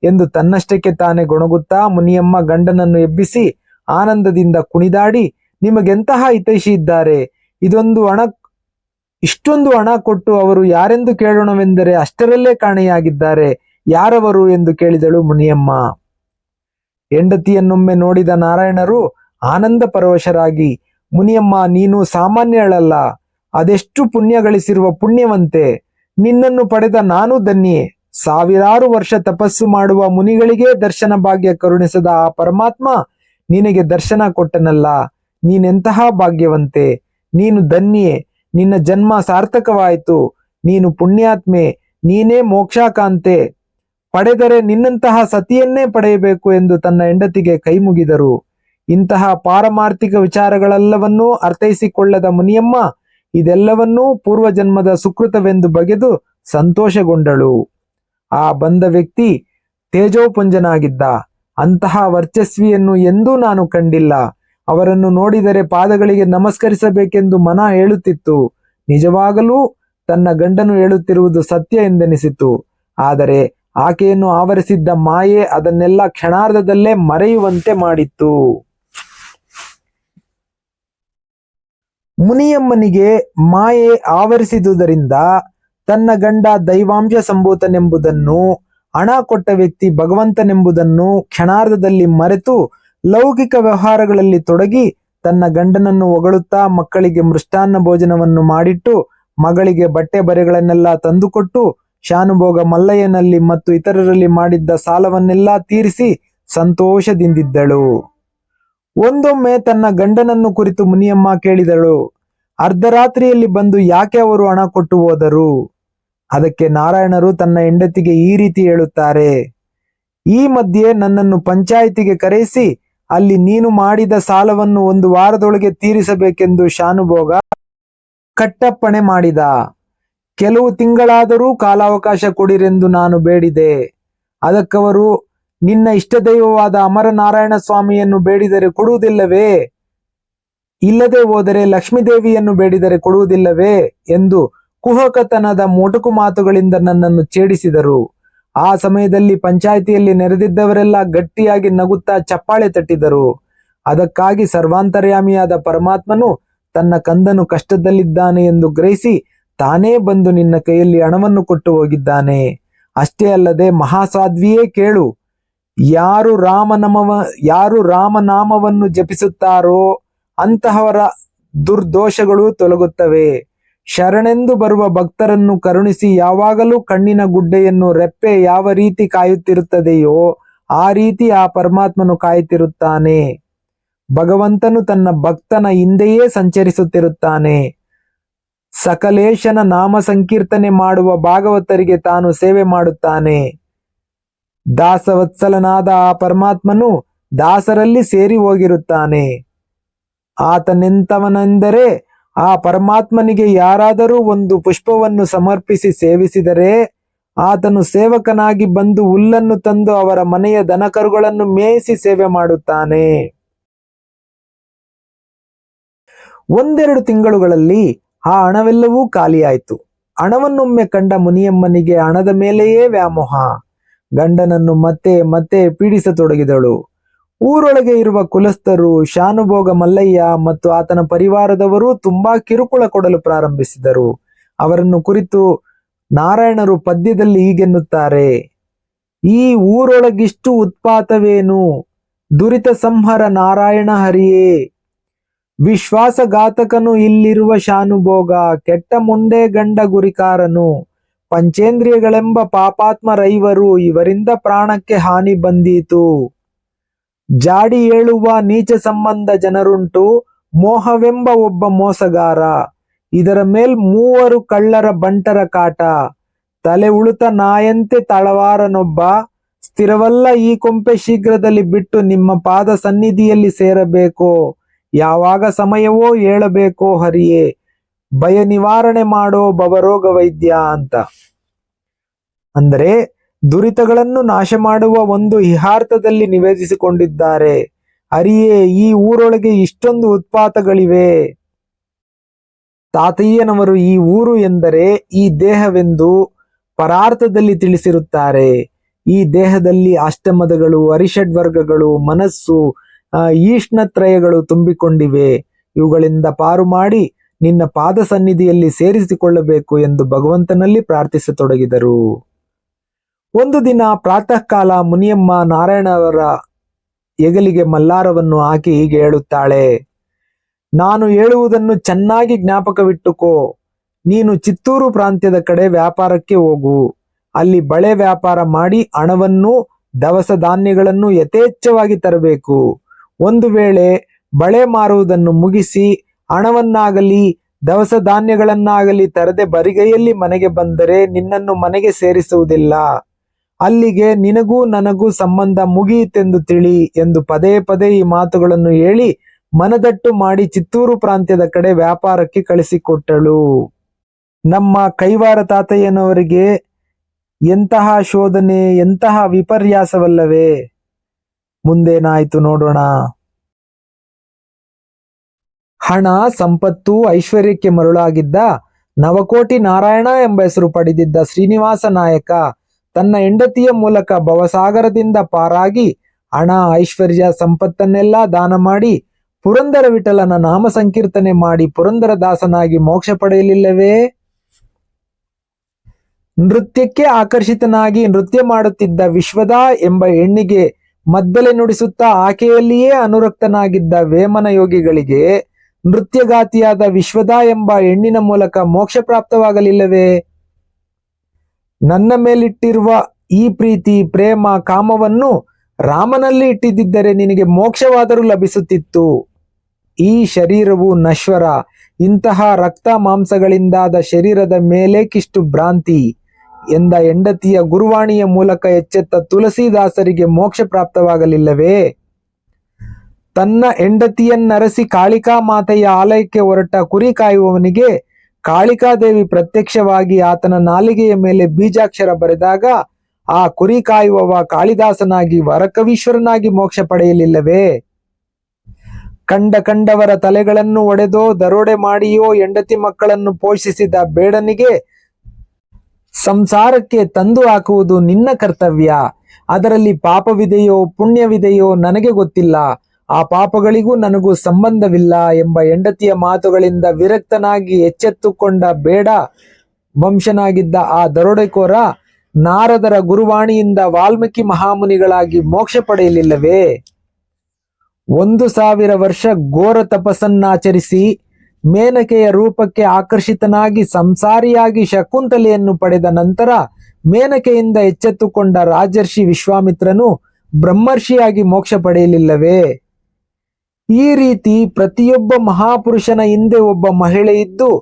ಎಂದು ತನ್ನಷ್ಟಕ್ಕೆ ತಾನೇ ಗೊಣಗುತ್ತಾ ಮುನಿಯಮ್ಮ ಗಂಡನನ್ನು ಎಬ್ಬಿಸಿ ಆನಂದದಿಂದ ಕುಣಿದಾಡಿ, ನಿಮಗೆಂತಹ ಹಿತೈಷಿ ಇದ್ದಾರೆ ಇದೊಂದು ಹಣ, ಇಷ್ಟೊಂದು ಹಣ ಕೊಟ್ಟು ಅವರು ಯಾರೆಂದು ಕೇಳೋಣವೆಂದರೆ ಅಷ್ಟರಲ್ಲೇ ಕಾಣೆಯಾಗಿದ್ದಾರೆ. ಯಾರವರು? ಎಂದು ಕೇಳಿದಳು ಮುನಿಯಮ್ಮ. ಹೆಂಡತಿಯನ್ನೊಮ್ಮೆ ನೋಡಿದ ನಾರಾಯಣರು ಆನಂದ ಪರವಶರಾಗಿ ಮುನಿಯಮ್ಮ, ನೀನು ಸಾಮಾನ್ಯಳಲ್ಲ. ಅದೆಷ್ಟು ಪುಣ್ಯ ಗಳಿಸಿರುವ ಪುಣ್ಯವಂತೆ. ನಿನ್ನನ್ನು ಪಡೆದ ನಾನು ಧನ್ಯೆ. ಸಾವಿರಾರು ವರ್ಷ ತಪಸ್ಸು ಮಾಡುವ ಮುನಿಗಳಿಗೆ ದರ್ಶನ ಭಾಗ್ಯ ಕರುಣಿಸದ ಆ ಪರಮಾತ್ಮ ನಿನಗೆ ದರ್ಶನ ಕೊಟ್ಟನಲ್ಲ. ನೀನೆಂತಹ ಭಾಗ್ಯವಂತೆ. ನೀನು ಧನ್ಯೆ. ನಿನ್ನ ಜನ್ಮ ಸಾರ್ಥಕವಾಯಿತು. ನೀನು ಪುಣ್ಯಾತ್ಮೆ. ನೀನೇ ಮೋಕ್ಷಾಕಾಂತೆ. ಪಡೆದರೆ ನಿನ್ನಂತಹ ಸತಿಯನ್ನೇ ಪಡೆಯಬೇಕು ಎಂದು ತನ್ನ ಹೆಂಡತಿಗೆ ಕೈ ಮುಗಿದರು ಇಂತಹ ಪಾರಮಾರ್ಥಿಕ ವಿಚಾರಗಳೆಲ್ಲವನ್ನೂ ಅರ್ಥೈಸಿಕೊಳ್ಳದ ಮುನಿಯಮ್ಮ ಇದೆಲ್ಲವನ್ನೂ ಪೂರ್ವಜನ್ಮದ ಸುಕೃತವೆಂದು ಬಗೆದು ಸಂತೋಷಗೊಂಡಳು. ಆ ಬಂದ ವ್ಯಕ್ತಿ ತೇಜೋಪುಂಜನಾಗಿದ್ದ. ಅಂತಹ ವರ್ಚಸ್ವಿಯನ್ನು ಎಂದೂ ನಾನು ಕಂಡಿಲ್ಲ. ಅವರನ್ನು ನೋಡಿದರೆ ಪಾದಗಳಿಗೆ ನಮಸ್ಕರಿಸಬೇಕೆಂದು ಮನ ಹೇಳುತ್ತಿತ್ತು ನಿಜವಾಗಲೂ ತನ್ನ ಗಂಡನು ಹೇಳುತ್ತಿರುವುದು ಸತ್ಯ ಎಂದೆನಿಸಿತು. ಆದರೆ ಆಕೆಯನ್ನು ಆವರಿಸಿದ್ದ ಮಾಯೆ ಅದನ್ನೆಲ್ಲ ಕ್ಷಣಾರ್ಧದಲ್ಲೇ ಮರೆಯುವಂತೆ ಮಾಡಿತ್ತು. ಮುನಿಯಮ್ಮನಿಗೆ ಮಾಯೆ ಆವರಿಸಿದುದರಿಂದ ತನ್ನ ಗಂಡ ದೈವಾಂಶ ಸಂಭೂತನೆಂಬುದನ್ನು, ಹಣ ಕೊಟ್ಟ ವ್ಯಕ್ತಿ ಭಗವಂತನೆಂಬುದನ್ನು ಕ್ಷಣಾರ್ಧದಲ್ಲಿ ಮರೆತು ಲೌಕಿಕ ವ್ಯವಹಾರಗಳಲ್ಲಿ ತೊಡಗಿ ತನ್ನ ಗಂಡನನ್ನು ಹೊಗಳುತ್ತಾ ಮಕ್ಕಳಿಗೆ ಮೃಷ್ಟಾನ್ನ ಭೋಜನವನ್ನು ಮಾಡಿಟ್ಟು ಮಗಳಿಗೆ ಬಟ್ಟೆ ಬರೆಗಳನ್ನೆಲ್ಲ ತಂದುಕೊಟ್ಟು ಶಾನುಭೋಗ ಮಲ್ಲಯ್ಯನಲ್ಲಿ ಮತ್ತು ಇತರರಲ್ಲಿ ಮಾಡಿದ್ದ ಸಾಲವನ್ನೆಲ್ಲ ತೀರಿಸಿ ಸಂತೋಷದಿಂದಿದ್ದಳು. ಒಂದೊಮ್ಮೆ ತನ್ನ ಗಂಡನನ್ನು ಕುರಿತು ಮುನಿಯಮ್ಮ ಕೇಳಿದಳು, ಅರ್ಧರಾತ್ರಿಯಲ್ಲಿ ಬಂದು ಯಾಕೆ ಅವರು ಹಣ ಕೊಟ್ಟು ಹೋದರು? ಅದಕ್ಕೆ ನಾರಾಯಣರು ತನ್ನ ಹೆಂಡತಿಗೆ ಈ ರೀತಿ ಹೇಳುತ್ತಾರೆ, ಈ ಮಧ್ಯೆ ನನ್ನನ್ನು ಪಂಚಾಯಿತಿಗೆ ಕರೆಸಿ, ಅಲ್ಲಿ ನೀನು ಮಾಡಿದ ಸಾಲವನ್ನು ಒಂದು ವಾರದೊಳಗೆ ತೀರಿಸಬೇಕೆಂದು ಶಾನುಭೋಗ ಕಟ್ಟಪ್ಪಣೆ ಮಾಡಿದ. ಕೆಲವು ತಿಂಗಳಾದರೂ ಕಾಲಾವಕಾಶ ಕೊಡಿರೆಂದು ನಾನು ಬೇಡಿದೆ. ಅದಕ್ಕವರು ನಿನ್ನ ಇಷ್ಟದೈವವಾದ ಅಮರನಾರಾಯಣ ಸ್ವಾಮಿಯನ್ನು ಬೇಡಿದರೆ ಕೊಡುವುದಿಲ್ಲವೇ? ಇಲ್ಲದೆ ಹೋದರೆ ಲಕ್ಷ್ಮೀದೇವಿಯನ್ನು ಬೇಡಿದರೆ ಕೊಡುವುದಿಲ್ಲವೇ? ಎಂದು ಕುಹಕತನದ ಮೊಟಕು ಮಾತುಗಳಿಂದ ನನ್ನನ್ನು ಛೇಡಿಸಿದರು. ಆ ಸಮಯದಲ್ಲಿ ಪಂಚಾಯಿತಿಯಲ್ಲಿ ನೆರೆದಿದ್ದವರೆಲ್ಲ ಗಟ್ಟಿಯಾಗಿ ನಗುತ್ತಾ ಚಪ್ಪಾಳೆ ತಟ್ಟಿದರು. ಅದಕ್ಕಾಗಿ ಸರ್ವಾಂತರ್ಯಾಮಿಯಾದ ಪರಮಾತ್ಮನು ತನ್ನ ಕಂದನು ಕಷ್ಟದಲ್ಲಿದ್ದಾನೆ ಎಂದು ಗ್ರಹಿಸಿ ತಾನೇ ಬಂದು ನಿನ್ನ ಕೈಯಲ್ಲಿ ಹಣವನ್ನು ಕೊಟ್ಟು ಹೋಗಿದ್ದಾನೆ. ಅಷ್ಟೇ ಅಲ್ಲದೆ ಮಹಾಸಾಧ್ವಿಯೇ ಕೇಳು. ಯಾರು ರಾಮನಾಮವ, ಯಾರು ರಾಮನಾಮವನ್ನು ಜಪಿಸುತ್ತಾರೋ ಅಂತಹವರ ದುರ್ದೋಷಗಳು ತೊಲಗುತ್ತವೆ. ಶರಣೆಂದು ಬರುವ ಭಕ್ತರನ್ನು ಕರುಣಿಸಿ ಯಾವಾಗಲೂ ಕಣ್ಣಿನ ಗುಡ್ಡೆಯನ್ನು ರೆಪ್ಪೆ ಯಾವ ರೀತಿ ಕಾಯುತ್ತಿರುತ್ತದೆಯೋ ಆ ರೀತಿ ಆ ಪರಮಾತ್ಮನು ಕಾಯುತ್ತಿರುತ್ತಾನೆ. ಭಗವಂತನು ತನ್ನ ಭಕ್ತನ ಹಿಂದೆಯೇ ಸಂಚರಿಸುತ್ತಿರುತ್ತಾನೆ. ಸಕಲೇಶನ ನಾಮ ಸಂಕೀರ್ತನೆ ಮಾಡುವ ಭಾಗವತರಿಗೆ ತಾನು ಸೇವೆ ಮಾಡುತ್ತಾನೆ. ದಾಸವತ್ಸಲನಾದ ಆ ಪರಮಾತ್ಮನು ದಾಸರಲ್ಲಿ ಸೇರಿ ಹೋಗಿರುತ್ತಾನೆ. ಆತನೆಂತವನೆಂದರೆ ಆ ಪರಮಾತ್ಮನಿಗೆ ಯಾರಾದರೂ ಒಂದು ಪುಷ್ಪವನ್ನು ಸಮರ್ಪಿಸಿ ಸೇವಿಸಿದರೆ ಆತನು ಸೇವಕನಾಗಿ ಬಂದು ಹುಲ್ಲನ್ನು ತಂದು ಅವರ ಮನೆಯ ದನಕರುಗಳನ್ನು ಮೇಯಿಸಿ ಸೇವೆ ಮಾಡುತ್ತಾನೆ. ಒಂದೆರಡು ತಿಂಗಳುಗಳಲ್ಲಿ ಆ ಹಣವೆಲ್ಲವೂ ಖಾಲಿಯಾಯಿತು. ಹಣವನ್ನೊಮ್ಮೆ ಕಂಡ ಮುನಿಯಮ್ಮನಿಗೆ ಹಣದ ಮೇಲೆಯೇ ವ್ಯಾಮೋಹ. ಗಂಡನನ್ನು ಮತ್ತೆ ಮತ್ತೆ ಪೀಡಿಸತೊಡಗಿದಳು. ಊರೊಳಗೆ ಇರುವ ಕುಲಸ್ಥರು ಶಾನುಭೋಗ ಮಲ್ಲಯ್ಯ ಮತ್ತು ಆತನ ಪರಿವಾರದವರು ತುಂಬಾ ಕಿರುಕುಳ ಕೊಡಲು ಪ್ರಾರಂಭಿಸಿದರು. ಅವರನ್ನು ಕುರಿತು ನಾರಾಯಣರು ಪದ್ಯದಲ್ಲಿ ಹೀಗೆನ್ನುತ್ತಾರೆ. ಈ ಊರೊಳಗಿಷ್ಟು ಉತ್ಪಾತವೇನು? ದುರಿತ ಸಂಹರ ನಾರಾಯಣ ಹರಿಯೇ. ವಿಶ್ವಾಸಘಾತಕನು ಇಲ್ಲಿರುವ ಶಾನುಭೋಗ, ಕೆಟ್ಟ ಮುಂಡೆ ಗಂಡ ಗುರಿಕಾರನು. ಪಂಚೇಂದ್ರಿಯಗಳೆಂಬ ಪಾಪಾತ್ಮ ರೈವರು ಇವರಿಂದ ಪ್ರಾಣಕ್ಕೆ ಹಾನಿ ಬಂದೀತು. ಜಾಡಿ ಏಳುವ ನೀಚ ಸಂಬಂಧ ಜನರುಂಟು, ಮೋಹವೆಂಬ ಒಬ್ಬ ಮೋಸಗಾರ. ಇದರ ಮೇಲ್ ಮೂವರು ಕಳ್ಳರ ಬಂಟರ ಕಾಟ. ತಲೆ ಉಳುತ ನಾಯಂತೆ ತಳವಾರನೊಬ್ಬ, ಸ್ಥಿರವಲ್ಲ ಈ ಕೊಂಪೆ ಶೀಘ್ರದಲ್ಲಿ ಬಿಟ್ಟು ನಿಮ್ಮ ಪಾದ ಸನ್ನಿಧಿಯಲ್ಲಿ ಸೇರಬೇಕು, ಯಾವಾಗ ಸಮಯವೋ ಏಳಬೇಕೋ ಹರಿಯೇ. ಭಯ ನಿವಾರಣೆ ಮಾಡೋ ಭವರೋಗ ವೈದ್ಯ ಅಂತ. ಅಂದರೆ ದುರಿತಗಳನ್ನು ನಾಶ ಮಾಡುವ ಒಂದು ಇಹಾರ್ಥದಲ್ಲಿ ನಿವೇದಿಸಿಕೊಂಡಿದ್ದಾರೆ. ಅರಿಯೇ, ಈ ಊರೊಳಗೆ ಇಷ್ಟೊಂದು ಉತ್ಪಾತಗಳಿವೆ. ತಾತಯ್ಯನವರು ಈ ಊರು ಎಂದರೆ ಈ ದೇಹವೆಂದು ಪರಾರ್ಥದಲ್ಲಿ ತಿಳಿಸಿರುತ್ತಾರೆ. ಈ ದೇಹದಲ್ಲಿ ಅಷ್ಟಮದಗಳು, ಅರಿಷಡ್ವರ್ಗಗಳು, ಮನಸ್ಸು ಈಷ್ಣತ್ರಯಗಳು ತುಂಬಿಕೊಂಡಿವೆ. ಇವುಗಳಿಂದ ಪಾರು ಮಾಡಿ ನಿನ್ನ ಪಾದ ಸನ್ನಿಧಿಯಲ್ಲಿ ಸೇರಿಸಿಕೊಳ್ಳಬೇಕು ಎಂದು ಭಗವಂತನಲ್ಲಿ ಪ್ರಾರ್ಥಿಸತೊಡಗಿದರು. ಒಂದು ದಿನ ಪ್ರಾತಃ ಕಾಲ ಮುನಿಯಮ್ಮ ನಾರಾಯಣ ಅವರ ಹೆಗಲಿಗೆ ಮಲ್ಲಾರವನ್ನು ಹಾಕಿ ಹೀಗೆ ಹೇಳುತ್ತಾಳೆ, ನಾನು ಹೇಳುವುದನ್ನು ಚೆನ್ನಾಗಿ ಜ್ಞಾಪಕವಿಟ್ಟುಕೋ. ನೀನು ಚಿತ್ತೂರು ಪ್ರಾಂತ್ಯದ ಕಡೆ ವ್ಯಾಪಾರಕ್ಕೆ ಹೋಗು. ಅಲ್ಲಿ ಬಳೆ ವ್ಯಾಪಾರ ಮಾಡಿ ಹಣವನ್ನು ದವಸ ಧಾನ್ಯಗಳನ್ನು ಯಥೇಚ್ಛವಾಗಿ ತರಬೇಕು. ಒಂದು ವೇಳೆ ಬಳೆ ಮಾರುವುದನ್ನು ಮುಗಿಸಿ ಹಣವನ್ನಾಗಲಿ ದವಸ ಧಾನ್ಯಗಳನ್ನಾಗಲಿ ತರದೆ ಬರಿಗೈಯಲ್ಲಿ ಮನೆಗೆ ಬಂದರೆ ನಿನ್ನನ್ನು ಮನೆಗೆ ಸೇರಿಸುವುದಿಲ್ಲ. ಅಲ್ಲಿಗೆ ನಿನಗೂ ನನಗೂ ಸಂಬಂಧ ಮುಗಿಯಿತೆಂದು ತಿಳಿ ಎಂದು ಪದೇ ಪದೇ ಈ ಮಾತುಗಳನ್ನು ಹೇಳಿ ಮನದಟ್ಟು ಮಾಡಿ ಚಿತ್ತೂರು ಪ್ರಾಂತ್ಯದ ಕಡೆ ವ್ಯಾಪಾರಕ್ಕೆ ಕಳಿಸಿಕೊಟ್ಟಳು. ನಮ್ಮ ಕೈವಾರ ತಾತಯ್ಯನವರಿಗೆ ಎಂತಹ ಶೋಧನೆ, ಎಂತಹ ವಿಪರ್ಯಾಸವಲ್ಲವೇ? ಮುಂದೇನಾಯಿತು ನೋಡೋಣ. ಹಣ, ಸಂಪತ್ತು, ಐಶ್ವರ್ಯಕ್ಕೆ ಮರುಳಾಗಿದ್ದ ನವಕೋಟಿ ನಾರಾಯಣ ಎಂಬ ಹೆಸರು ಪಡೆದಿದ್ದ ಶ್ರೀನಿವಾಸ ನಾಯಕ ತನ್ನ ಹೆಂಡತಿಯ ಮೂಲಕ ಭವಸಾಗರದಿಂದ ಪಾರಾಗಿ ಹಣ, ಐಶ್ವರ್ಯ, ಸಂಪತ್ತನ್ನೆಲ್ಲ ದಾನ ಮಾಡಿ ಪುರಂದರ ವಿಠಲನ ನಾಮ ಸಂಕೀರ್ತನೆ ಮಾಡಿ ಪುರಂದರ ದಾಸನಾಗಿ ಮೋಕ್ಷ ಪಡೆಯಲಿಲ್ಲವೇ? ನೃತ್ಯಕ್ಕೆ ಆಕರ್ಷಿತನಾಗಿ ನೃತ್ಯ ಮಾಡುತ್ತಿದ್ದ ವಿಶ್ವದ ಎಂಬ ಹೆಣ್ಣಿಗೆ ಮದ್ದಲೆ ನುಡಿಸುತ್ತಾ ಆಕೆಯಲ್ಲಿಯೇ ಅನುರಕ್ತನಾಗಿದ್ದ ವೇಮನ ಯೋಗಿಗಳಿಗೆ ನೃತ್ಯಗಾತಿಯಾದ ವಿಶ್ವದ ಎಂಬ ಹೆಣ್ಣಿನ ಮೂಲಕ ಮೋಕ್ಷ ಪ್ರಾಪ್ತವಾಗಲಿಲ್ಲವೇ? ನನ್ನ ಮೇಲಿಟ್ಟಿರುವ ಈ ಪ್ರೀತಿ, ಪ್ರೇಮ, ಕಾಮವನ್ನು ರಾಮನಲ್ಲಿ ಇಟ್ಟಿದ್ದರೆ ನಿನಗೆ ಮೋಕ್ಷವಾದರೂ ಲಭಿಸುತ್ತಿತ್ತು. ಈ ಶರೀರವು ನಶ್ವರ. ಇಂತಹ ರಕ್ತ ಮಾಂಸಗಳಿಂದಾದ ಶರೀರದ ಮೇಲೇಕಿಷ್ಟು ಭ್ರಾಂತಿ ಎಂದ ಹೆಂಡತಿಯ ಗುರುವಾಣಿಯ ಮೂಲಕ ಎಚ್ಚೆತ್ತ ತುಳಸಿದಾಸರಿಗೆ ಮೋಕ್ಷ ಪ್ರಾಪ್ತವಾಗಲಿಲ್ಲವೇ? ತನ್ನ ಹೆಂಡತಿಯನ್ನರಸಿ ಕಾಳಿಕಾ ಮಾತೆಯ ಆಲಯಕ್ಕೆ ಹೊರಟ ಕುರಿ ಕಾಯುವವನಿಗೆ ಕಾಳಿಕಾದೇವಿ ಪ್ರತ್ಯಕ್ಷವಾಗಿ ಆತನ ನಾಲಿಗೆಯ ಮೇಲೆ ಬೀಜಾಕ್ಷರ ಬರೆದಾಗ, ಆ ಕುರಿ ಕಾಯುವವ ಕಾಳಿದಾಸನಾಗಿ ವರಕವೀಶ್ವರನಾಗಿ ಮೋಕ್ಷ ಪಡೆಯಲಿಲ್ಲವೇ? ಕಂಡ ಕಂಡವರ ತಲೆಗಳನ್ನು ಒಡೆದೋ ದರೋಡೆ ಮಾಡಿಯೋ ಹೆಂಡತಿ ಮಕ್ಕಳನ್ನು ಪೋಷಿಸಿದ ಬೇಡನಿಗೆ ಸಂಸಾರಕ್ಕೆ ತಂದು ಹಾಕುವುದು ನಿನ್ನ ಕರ್ತವ್ಯ. ಅದರಲ್ಲಿ ಪಾಪವಿದೆಯೋ ಪುಣ್ಯವಿದೆಯೋ ನನಗೆ ಗೊತ್ತಿಲ್ಲ. ಆ ಪಾಪಗಳಿಗೂ ನನಗೂ ಸಂಬಂಧವಿಲ್ಲ ಎಂಬ ಹೆಂಡತಿಯ ಮಾತುಗಳಿಂದ ವಿರಕ್ತನಾಗಿ ಎಚ್ಚೆತ್ತುಕೊಂಡ ಬೇಡ ವಂಶನಾಗಿದ್ದ ಆ ದರೋಡೆಕೋರ ನಾರದರ ಗುರುವಾಣಿಯಿಂದ ವಾಲ್ಮೀಕಿ ಮಹಾಮುನಿಗಳಾಗಿ ಮೋಕ್ಷ ಪಡೆಯಲಿಲ್ಲವೇ? ಒಂದು ಸಾವಿರ ವರ್ಷ ಘೋರ ತಪಸ್ಸನ್ನಾಚರಿಸಿ ಮೇನಕೆಯ ರೂಪಕ್ಕೆ ಆಕರ್ಷಿತನಾಗಿ ಸಂಸಾರಿಯಾಗಿ ಶಕುಂತಲೆಯನ್ನು ಪಡೆದ ನಂತರ ಮೇನಕೆಯಿಂದ ಎಚ್ಚೆತ್ತುಕೊಂಡ ರಾಜರ್ಷಿ ವಿಶ್ವಾಮಿತ್ರನು ಬ್ರಹ್ಮರ್ಷಿಯಾಗಿ ಮೋಕ್ಷ ಪಡೆಯಲಿಲ್ಲವೇ? ಈ ರೀತಿ ಪ್ರತಿಯೊಬ್ಬ ಮಹಾಪುರುಷನ ಹಿಂದೆ ಒಬ್ಬ ಮಹಿಳೆ ಇದ್ದು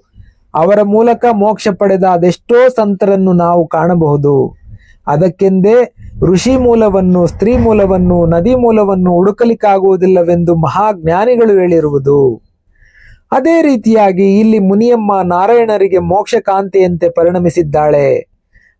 ಅವರ ಮೂಲಕ ಮೋಕ್ಷ ಪಡೆದ ಅದೆಷ್ಟೋ ಸಂತರನ್ನು ನಾವು ಕಾಣಬಹುದು. ಅದಕ್ಕೆಂದೇ ಋಷಿ ಮೂಲವನ್ನು, ಸ್ತ್ರೀ ಮೂಲವನ್ನು, ನದಿ ಮೂಲವನ್ನು ಹುಡುಕಲಿಕ್ಕಾಗುವುದಿಲ್ಲವೆಂದು ಮಹಾಜ್ಞಾನಿಗಳು ಹೇಳಿರುವುದು. ಅದೇ ರೀತಿಯಾಗಿ ಇಲ್ಲಿ ಮುನಿಯಮ್ಮ ನಾರಾಯಣರಿಗೆ ಮೋಕ್ಷ ಕಾಂತಿಯಂತೆ ಪರಿಣಮಿಸಿದ್ದಾಳೆ.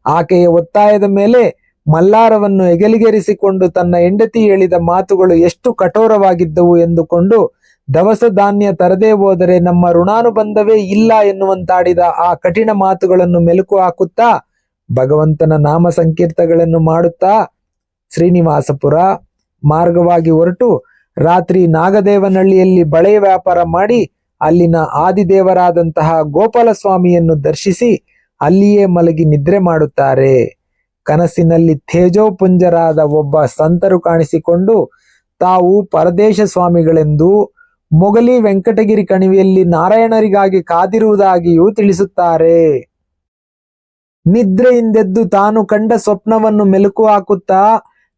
ಆಕೆಯ ಒತ್ತಾಯದ ಮೇಲೆ ಮಲ್ಲಾರವನ್ನು ಎಗಲಿಗೇರಿಸಿಕೊಂಡು ತನ್ನ ಹೆಂಡತಿ ಹೇಳಿದ ಮಾತುಗಳು ಎಷ್ಟು ಕಠೋರವಾಗಿದ್ದವು ಎಂದುಕೊಂಡು, ದವಸ ಧಾನ್ಯ ತರದೇ ಹೋದರೆ ನಮ್ಮ ಋಣಾನುಬಂಧವೇ ಇಲ್ಲ ಎನ್ನುವಂತಾಡಿದ ಆ ಕಠಿಣ ಮಾತುಗಳನ್ನು ಮೆಲುಕು ಹಾಕುತ್ತಾ, ಭಗವಂತನ ನಾಮ ಸಂಕೀರ್ತಗಳನ್ನು ಮಾಡುತ್ತಾ, ಶ್ರೀನಿವಾಸಪುರ ಮಾರ್ಗವಾಗಿ ಹೊರಟು, ರಾತ್ರಿ ನಾಗದೇವನಹಳ್ಳಿಯಲ್ಲಿ ಬಳೆ ವ್ಯಾಪಾರ ಮಾಡಿ, ಅಲ್ಲಿನ ಆದಿದೇವರಾದಂತಹ ಗೋಪಾಲಸ್ವಾಮಿಯನ್ನು ದರ್ಶಿಸಿ, ಅಲ್ಲಿಯೇ ಮಲಗಿ ನಿದ್ರೆ ಮಾಡುತ್ತಾರೆ. ಕನಸಿನಲ್ಲಿ ತೇಜೋಪುಂಜರಾದ ಒಬ್ಬ ಸಂತರು ಕಾಣಿಸಿಕೊಂಡು, ತಾವು ಪರದೇಶ ಸ್ವಾಮಿಗಳೆಂದು ಮೊಗಲಿ ವೆಂಕಟಗಿರಿ ಕಣಿವೆಯಲ್ಲಿ ನಾರಾಯಣರಿಗಾಗಿ ಕಾದಿರುವುದಾಗಿಯೂ ತಿಳಿಸುತ್ತಾರೆ. ನಿದ್ರೆಯಿಂದೆದ್ದು ತಾನು ಕಂಡ ಸ್ವಪ್ನವನ್ನು ಮೆಲುಕು ಹಾಕುತ್ತಾ,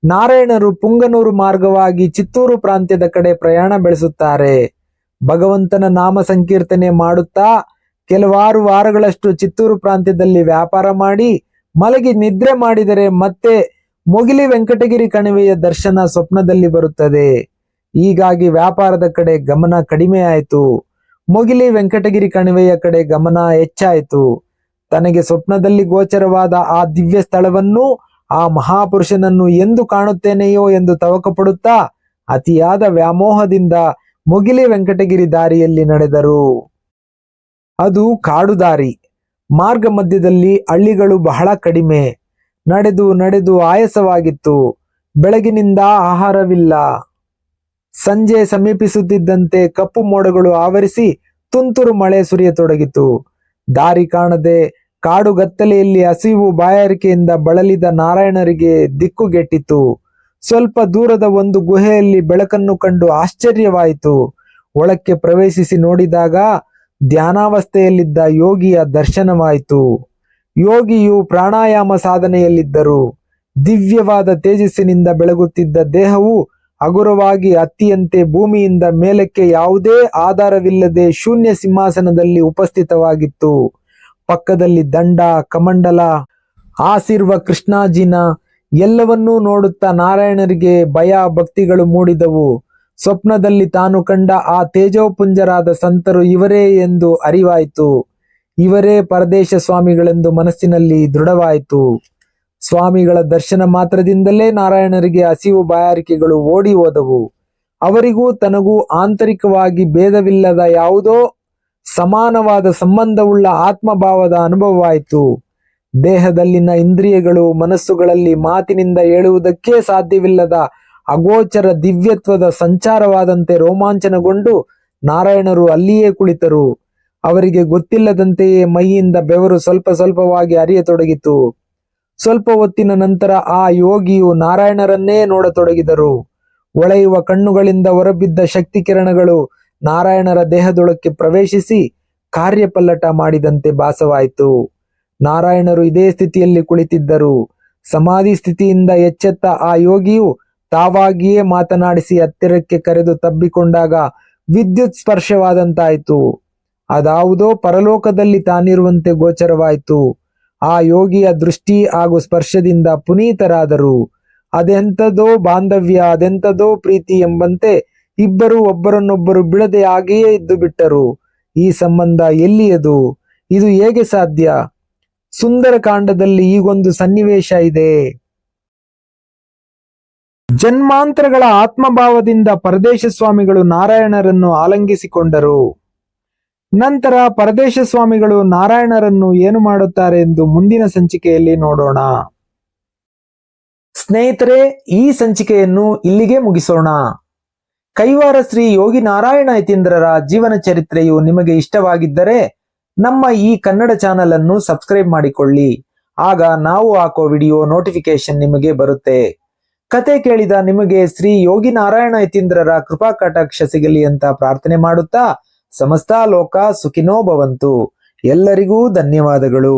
ನಾರಾಯಣರು ಪುಂಗನೂರು ಮಾರ್ಗವಾಗಿ ಚಿತ್ತೂರು ಪ್ರಾಂತ್ಯದ ಕಡೆ ಪ್ರಯಾಣ ಬೆಳೆಸುತ್ತಾರೆ. ಭಗವಂತನ ನಾಮ ಸಂಕೀರ್ತನೆ ಮಾಡುತ್ತಾ, ಕೆಲವಾರು ವಾರಗಳಷ್ಟು ಚಿತ್ತೂರು ಪ್ರಾಂತ್ಯದಲ್ಲಿ ವ್ಯಾಪಾರ ಮಾಡಿ ಮಲಗಿ ನಿದ್ರೆ ಮಾಡಿದರೆ ಮತ್ತೆ ಮೊಗಿಲಿ ವೆಂಕಟಗಿರಿ ಕಣಿವೆಯ ದರ್ಶನ ಸ್ವಪ್ನದಲ್ಲಿ ಬರುತ್ತದೆ. ಹೀಗಾಗಿ ವ್ಯಾಪಾರದ ಕಡೆ ಗಮನ ಕಡಿಮೆ ಆಯಿತು. ಮೊಗಿಲಿ ವೆಂಕಟಗಿರಿ ಕಣಿವೆಯ ಕಡೆ ಗಮನ ಹೆಚ್ಚಾಯಿತು. ತನಗೆ ಸ್ವಪ್ನದಲ್ಲಿ ಗೋಚರವಾದ ಆ ದಿವ್ಯ ಸ್ಥಳವನ್ನು, ಆ ಮಹಾಪುರುಷನನ್ನು ಎಂದು ಕಾಣುತ್ತೇನೆಯೋ ಎಂದು ತವಕಪಡುತ್ತಾ ಅತಿಯಾದ ವ್ಯಾಮೋಹದಿಂದ ಮೊಗಿಲಿ ವೆಂಕಟಗಿರಿ ದಾರಿಯಲ್ಲಿ ನಡೆದರು. ಅದು ಕಾಡು ದಾರಿ. ಮಾರ್ಗ ಮಧ್ಯದಲ್ಲಿ ಹಳ್ಳಿಗಳು ಬಹಳ ಕಡಿಮೆ. ನಡೆದು ನಡೆದು ಆಯಾಸವಾಗಿತ್ತು. ಬೆಳಗಿನಿಂದ ಆಹಾರವಿಲ್ಲ. ಸಂಜೆ ಸಮೀಪಿಸುತ್ತಿದ್ದಂತೆ ಕಪ್ಪು ಮೋಡಗಳು ಆವರಿಸಿ ತುಂತುರು ಮಳೆ ಸುರಿಯತೊಡಗಿತು. ದಾರಿ ಕಾಣದೆ ಕಾಡುಗತ್ತಲೆಯಲ್ಲಿ ಹಸಿವು ಬಾಯಾರಿಕೆಯಿಂದ ಬಳಲಿದ ನಾರಾಯಣರಿಗೆ ದಿಕ್ಕುಗೆಟ್ಟಿತು ಸ್ವಲ್ಪ ದೂರದ ಒಂದು ಗುಹೆಯಲ್ಲಿ ಬೆಳಕನ್ನು ಕಂಡು ಆಶ್ಚರ್ಯವಾಯಿತು. ಒಳಕ್ಕೆ ಪ್ರವೇಶಿಸಿ ನೋಡಿದಾಗ ಧ್ಯಾನಾವಸ್ಥೆಯಲ್ಲಿದ್ದ ಯೋಗಿಯ ದರ್ಶನವಾಯಿತು. ಯೋಗಿಯು ಪ್ರಾಣಾಯಾಮ ಸಾಧನೆಯಲ್ಲಿದ್ದರು ದಿವ್ಯವಾದ ತೇಜಸ್ಸಿನಿಂದ ಬೆಳಗುತ್ತಿದ್ದ ದೇಹವು ಹಗುರವಾಗಿ ಅತ್ತಿಯಂತೆ ಭೂಮಿಯಿಂದ ಮೇಲಕ್ಕೆ ಯಾವುದೇ ಆಧಾರವಿಲ್ಲದೆ ಶೂನ್ಯ ಸಿಂಹಾಸನದಲ್ಲಿ ಉಪಸ್ಥಿತವಾಗಿತ್ತು. ಪಕ್ಕದಲ್ಲಿ ದಂಡ, ಕಮಂಡಲ ಆಸಿರುವ ಕೃಷ್ಣಾಜಿನ ಎಲ್ಲವನ್ನೂ ನೋಡುತ್ತಾ ನಾರಾಯಣರಿಗೆ ಭಯ ಭಕ್ತಿಗಳು ಮೂಡಿದವು. ಸ್ವಪ್ನದಲ್ಲಿ ತಾನು ಕಂಡ ಆ ತೇಜೋಪುಂಜರಾದ ಸಂತರು ಇವರೇ ಎಂದು ಅರಿವಾಯಿತು. ಇವರೇ ಪರದೇಶ ಸ್ವಾಮಿಗಳೆಂದು ಮನಸ್ಸಿನಲ್ಲಿ ದೃಢವಾಯಿತು. ಸ್ವಾಮಿಗಳ ದರ್ಶನ ಮಾತ್ರದಿಂದಲೇ ನಾರಾಯಣರಿಗೆ ಹಸಿವು ಬಾಯಾರಿಕೆಗಳು ಓಡಿ ಹೋದವು. ಅವರಿಗೂ ತನಗೂ ಆಂತರಿಕವಾಗಿ ಭೇದವಿಲ್ಲದ ಯಾವುದೋ ಸಮಾನವಾದ ಸಂಬಂಧವುಳ್ಳ ಆತ್ಮಭಾವದ ಅನುಭವವಾಯಿತು. ದೇಹದಲ್ಲಿನ ಇಂದ್ರಿಯಗಳು ಮನಸ್ಸುಗಳಲ್ಲಿ ಮಾತಿನಿಂದ ಹೇಳುವುದಕ್ಕೆ ಸಾಧ್ಯವಿಲ್ಲದ ಅಗೋಚರ ದಿವ್ಯತ್ವದ ಸಂಚಾರವಾದಂತೆ ರೋಮಾಂಚನಗೊಂಡು ನಾರಾಯಣರು ಅಲ್ಲಿಯೇ ಕುಳಿತರು. ಅವರಿಗೆ ಗೊತ್ತಿಲ್ಲದಂತೆಯೇ ಮೈಯಿಂದ ಬೆವರು ಸ್ವಲ್ಪ ಸ್ವಲ್ಪವಾಗಿ ಅರಿಯತೊಡಗಿತು. ಸ್ವಲ್ಪ ಹೊತ್ತಿನ ನಂತರ ಆ ಯೋಗಿಯು ನಾರಾಯಣರನ್ನೇ ನೋಡತೊಡಗಿದರು. ಒಳೆಯುವ ಕಣ್ಣುಗಳಿಂದ ಹೊರಬಿದ್ದ ಶಕ್ತಿ ಕಿರಣಗಳು ನಾರಾಯಣರ ದೇಹದೊಳಕ್ಕೆ ಪ್ರವೇಶಿಸಿ ಕಾರ್ಯಪಲ್ಲಟ ಮಾಡಿದಂತೆ ಭಾಸವಾಯಿತು. ನಾರಾಯಣರು ಇದೇ ಸ್ಥಿತಿಯಲ್ಲಿ ಕುಳಿತಿದ್ದರು. ಸಮಾಧಿ ಸ್ಥಿತಿಯಿಂದ ಎಚ್ಚೆತ್ತ ಆ ಯೋಗಿಯು ತಾವಾಗಿಯೇ ಮಾತನಾಡಿಸಿ ಹತ್ತಿರಕ್ಕೆ ಕರೆದು ತಬ್ಬಿಕೊಂಡಾಗ ವಿದ್ಯುತ್ ಸ್ಪರ್ಶವಾದಂತಾಯಿತು. ಅದಾವುದೋ ಪರಲೋಕದಲ್ಲಿ ತಾನಿರುವಂತೆ ಗೋಚರವಾಯಿತು. ಆ ಯೋಗಿಯ ದೃಷ್ಟಿ ಹಾಗೂ ಸ್ಪರ್ಶದಿಂದ ಪುನೀತರಾದರು. ಅದೆಂಥದೋ ಬಾಂಧವ್ಯ, ಅದೆಂಥದೋ ಪ್ರೀತಿ ಎಂಬಂತೆ ಇಬ್ಬರು ಒಬ್ಬರನ್ನೊಬ್ಬರು ಬಿಡದೆ ಹಾಗೆಯೇ ಇದ್ದು ಬಿಟ್ಟರು. ಈ ಸಂಬಂಧ ಎಲ್ಲಿಯದು? ಇದು ಹೇಗೆ ಸಾಧ್ಯ? ಸುಂದರ ಕಾಂಡದಲ್ಲಿ ಈಗೊಂದು ಸನ್ನಿವೇಶ ಇದೆ. ಜನ್ಮಾಂತರಗಳ ಆತ್ಮಭಾವದಿಂದ ಪರದೇಶ ಸ್ವಾಮಿಗಳು ನಾರಾಯಣರನ್ನು ಆಲಂಗಿಸಿಕೊಂಡರು. ನಂತರ ಪರದೇಶ ಸ್ವಾಮಿಗಳು ನಾರಾಯಣರನ್ನು ಏನು ಮಾಡುತ್ತಾರೆ ಎಂದು ಮುಂದಿನ ಸಂಚಿಕೆಯಲ್ಲಿ ನೋಡೋಣ. ಸ್ನೇಹಿತರೆ, ಈ ಸಂಚಿಕೆಯನ್ನು ಇಲ್ಲಿಗೆ ಮುಗಿಸೋಣ. ಕೈವಾರ ಶ್ರೀ ಯೋಗಿ ನಾರಾಯಣ ಯತೀಂದ್ರರ ಜೀವನ ಚರಿತ್ರೆಯು ನಿಮಗೆ ಇಷ್ಟವಾಗಿದ್ದರೆ ನಮ್ಮ ಈ ಕನ್ನಡ ಚಾನೆಲ್ ಅನ್ನು ಸಬ್ಸ್ಕ್ರೈಬ್ ಮಾಡಿಕೊಳ್ಳಿ. ಆಗ ನಾವು ಹಾಕೋ ವಿಡಿಯೋ ನೋಟಿಫಿಕೇಶನ್ ನಿಮಗೆ ಬರುತ್ತೆ. ಕತೆ ಕೇಳಿದ ನಿಮಗೆ ಶ್ರೀ ಯೋಗಿ ನಾರಾಯಣ ಯತೀಂದ್ರರ ಕೃಪಾ ಕಟಾಕ್ಷ ಸಿಗಲಿ ಅಂತ ಪ್ರಾರ್ಥನೆ ಮಾಡುತ್ತಾ, ಸಮಸ್ತ ಲೋಕ ಸುಖಿನೋ ಭವಂತು. ಎಲ್ಲರಿಗೂ ಧನ್ಯವಾದಗಳು.